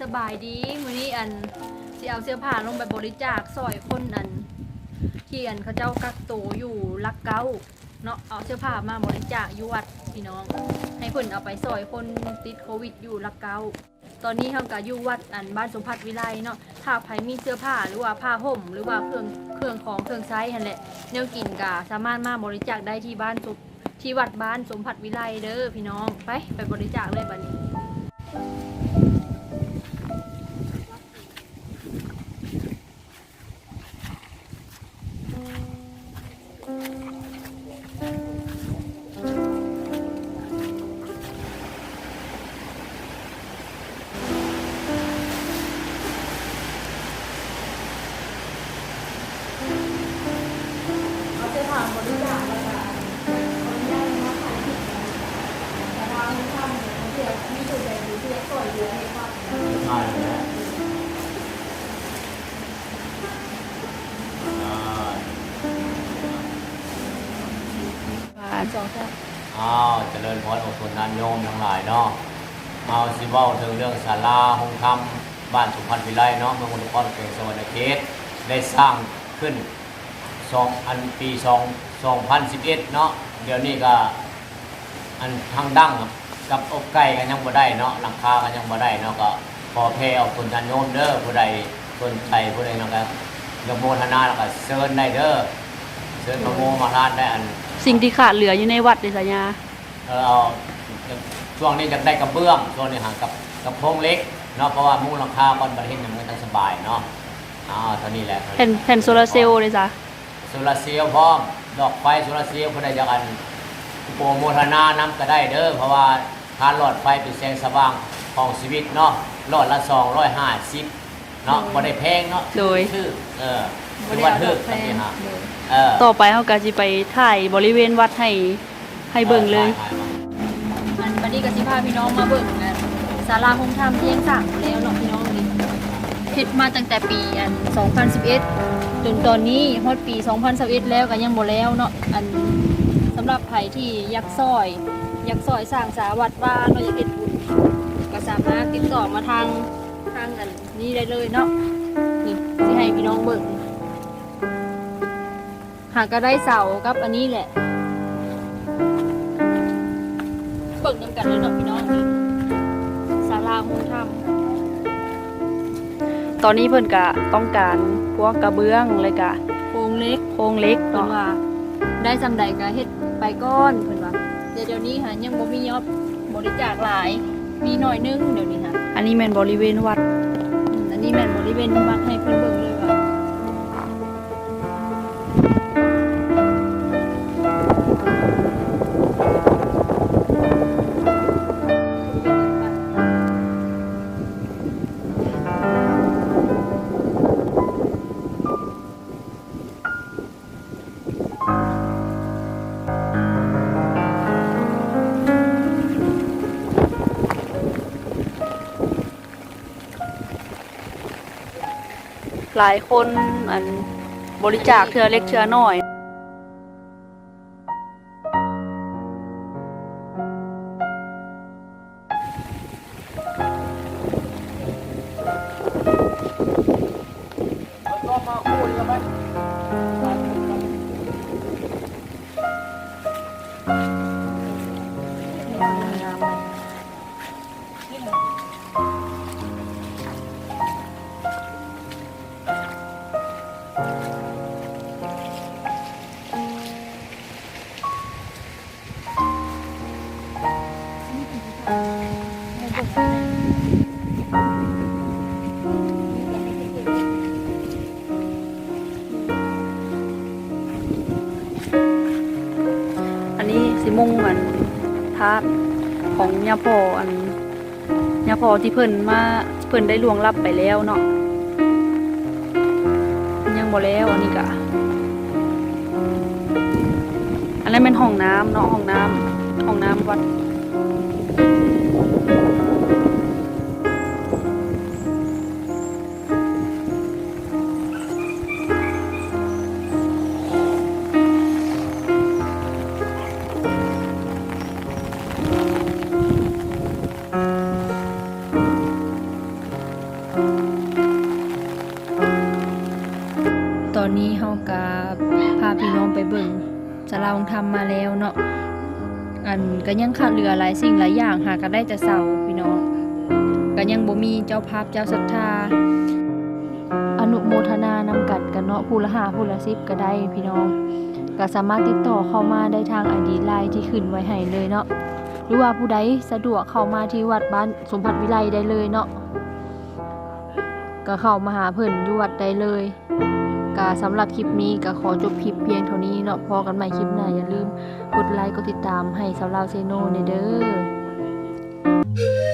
สบายดีมื้อนี้อันสิเอาเสื้อผ้าลงไปบริจาคซอยคนอันที่อันเขาเจ้ากักตัวอยู่ลักเก้าเนาะเอาเสื้อผ้ามาบริจาคอยู่วัดพี่น้อง ให้เพิ่นเอาไปซอยคนติดโควิดอยู่ลักเก้าตอนนี้เฮาก็อยู่วัดอันบ้านสมพัฒน์วิไลเนาะถ้าใครมีเสื้อผ้าหรือว่าผ้าห่ม หรือว่าเครื่องเครื่องของเครื่องใช้หั่นแหละแนวกินก็สามารถมาบริจาคได้ที่บ้านสุที่วัดบ้านสมพัฒน์วิไลเด้อพี่น้องไปไปบริจาคเลยบัดนี้ เอาเสื้อผ้าบริจาคแล้วก็ขออนุญาตมาถ่ายคลิปนะแต่ทางท่านเนี่ยเขาเสียมีส่วใหญ่หรือเสียก่อยเยอะให้ครับใช่แล้วสองค่อ้าวเจริญพรอดทนนานโยมทั้งหลายเนาะเอาสิเว้าถึงเรื่องศาลาหงธรรมบ้านสุพรรณวิไลเนาะเมืองอุดรเขตสวรรณเขตได้สร้างขึ้น สองอันปีสองสองพันสิบเอ็ดเนาะเดี๋ยวนี้ก็อันทางดั้งกับอกไก่กันยังบ่ได้เนาะหลังคากันยังบ่ได้เนาะก็พอแพ่เอาคนทันโยมเด้อผู้ใดสนใจผู้ใดเนาะก็อยากโมทนาแล้วก็เชิญได้เด้อเชิญมาโมมาทานได้อันสิ่งที่ขาดเหลืออยู่ในวัดเดสัญญาเออเอาช่วงนี้จะได้กระเบื้องช่วงนี้หางกับกับโพรงเล็กเนาะเพราะว่ามุ้งหลังคาก่อนประเทศยังไม่ทันสบายเนาะอ่าเท่านี้แหละแผ่นแผ่นโซลาร์เซลล์เลยจ้ะ โซลาร์เซลล์พร้อม ดอกไฟโซลาร์เซลล์ผู้ใดอยากอันโปรโมทนาน้ำก็ได้เด้อเพราะว่าทานหลอดไฟเป็นแสงสว่างของชีวิตเนาะหลอดละ250เนาะบ่ได้แพงเนาะโดย ชื่อเออคือว่าทึกแพกันนี่งฮะเออต่อไปเขาก็จะไปถ่ายบริเวณวัดให้ให้เบิ่งเลยถ่ามาอันบันนี้ก็สิพาพี่น้องมาเบิ่งกันศาลาคงธรรมที่ยังสร้างอยู่แล้วเนาะพี่น้องนี่ เฮ็ดมาตั้งแต่ปีอัน 2011 จนตอนนี้ฮอดปี 2021 แล้วก็ยังบ่แล้วเนาะอันสำหรับไผที่อยากซอย อยากซอยสร้างสาวัดบ้าเนาะอยากเฮ็ดบุญก็สามารถติดต่อมาทางทางอันนี้ได้เลยเนาะนี่สิให้พี่น้องเบิ่งหากก็ได้เสากับอันนี้แหละเบิ่งนำกันเลยเนาะพี่น้องนี่ศาลาคงธรรม ตอนนี้เพิ่นก็ต้องการพวกกระเบื้องเลยกะโครงเล็กโครงเหล็กเพิ่นเนาะว่า ได้สำใดก็เฮ็ดไปก้อนเพิ่นว่าเดี๋ยวเดี๋ยวนี้หายังบ่มียอดบริจาคหลาย มีหน่อยนึงเดี๋ยวนี้ค่ะอันนี้แม่นบริเวณวัด อืมอันนี้แม่นบริเวณวัดให้เพิ่นเบิ่งเลย หลายคนอันบริจาคเทือเล็กเทือน้อย ธาตุของยาพออันยาพอที่เพิ่นมาเพิ่นได้ล่วงลับไปแล้วเนาะยังบ่แล้วอันนี้กะอันนั้นเป็นห้องน้ำเนาะห้องน้ำห้องน้ำวัด สลาองทำมาแล้วเนาะอันก็ยังขาดเหลือหลายสิ่งหลายอย่างหากันได้แต่เสาพี่น้องก็ยังบ่มีเจ้าภาพเจ้าศรัทธา อนุโมทนานำกัดกันเนาะผู้ละหาผู้ละสิบก็ได้พี่น้องก็สามารถติดต่อเข้ามาได้ทาง ID ไลน์ที่ขึ้นไว้ให้เลยเนาะหรือว่าผู้ใดสะดวกเข้ามาที่วัดบ้านสมพัฒน์วิไลได้เลยเนาะก็เข้ามาหาเพิ่นอยู่วัดได้เลย ก็สำหรับคลิปนี้ก็ขอจบคลิปเพียงเท่านี้เนาะพอกันใหม่คลิปหน้าอย่าลืมกดไลค์กดติดตามให้สำหรับเซโนในเด้อ